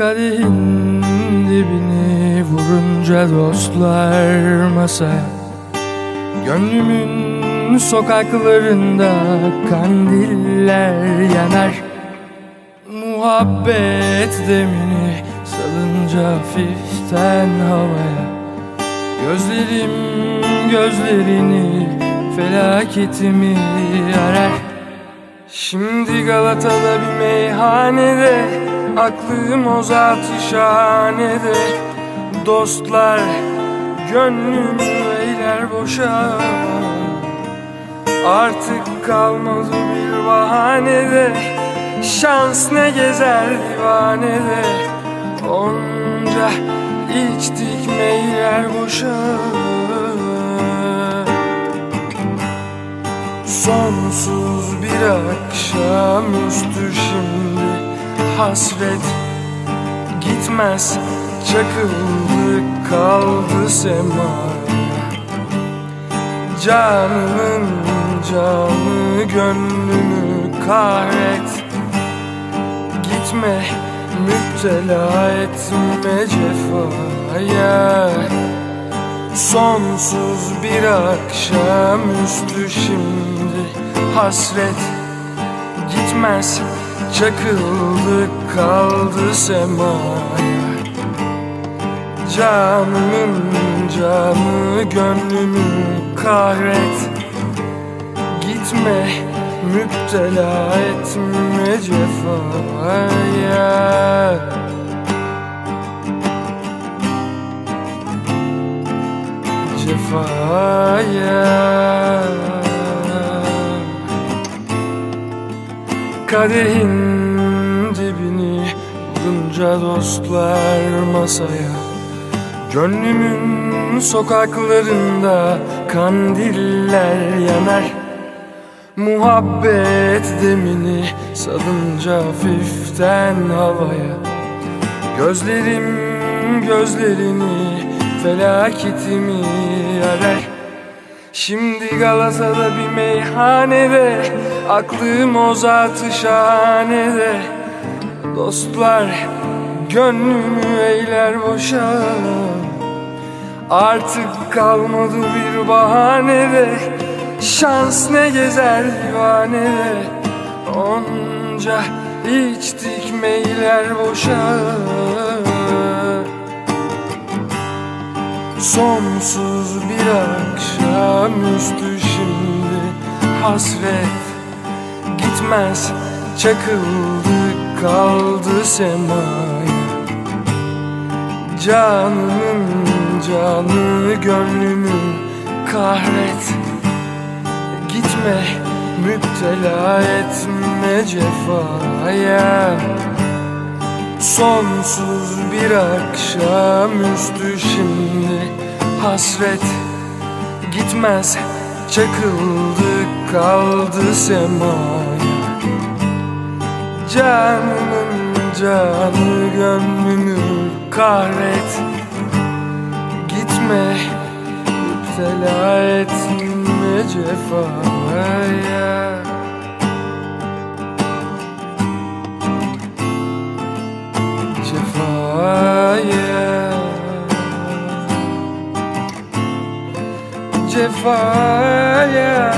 Kadehin dibini vurunca dostlar masaya Gönlümün sokaklarında kandiller yanar. Muhabbet demini salınca hafiften havaya. Gözlerim gözlerini felaketimi arar. Şimdi Galata'da bir meyhanede Aklım o zatı şahanede Dostlar gönlümü eyler boşa. Artık kalmadı bir bahanede Şans ne gezer divanede Onca içtik meyler boşa. Sonsuz bir akşamüstü şimdi hasret Gitmez. Çakıldı kaldı semaya Canımın canı gönlümü kahret. Gitme müptela etme cefaya. Sonsuz bir akşamüstü şimdi. Hasret Gitmez çakıldı kaldı semaya. Canımın canı gönlümü kahret. Gitme müptela etme cefaya. Cefaya Kadehin dibini vurunca dostlar masaya. Gönlümün sokaklarında kandiller yanar. Muhabbet demini salınca hafiften havaya. Gözlerim gözlerini felaketimi arar. Şimdi Galata'da bir meyhanede Aklım o zatı şahanede. Dostlar gönlümü eyler boşa. Artık kalmadı bir bahanede. Şans ne gezer divanede. Onca içtik meyler boşa. Sonsuz bir akşamüstü şimdi hasret Gitmez. Çakıldı kaldı semaya. Canımın canı gönlümü kahret. Gitme müptela etme cefaya. Sonsuz bir akşamüstü şimdi hasret. Gitmez çakıldı kaldı semaya Canımın canı gönlümü kahret. Gitme müptela etme cefaya. Cefaya. Cefaya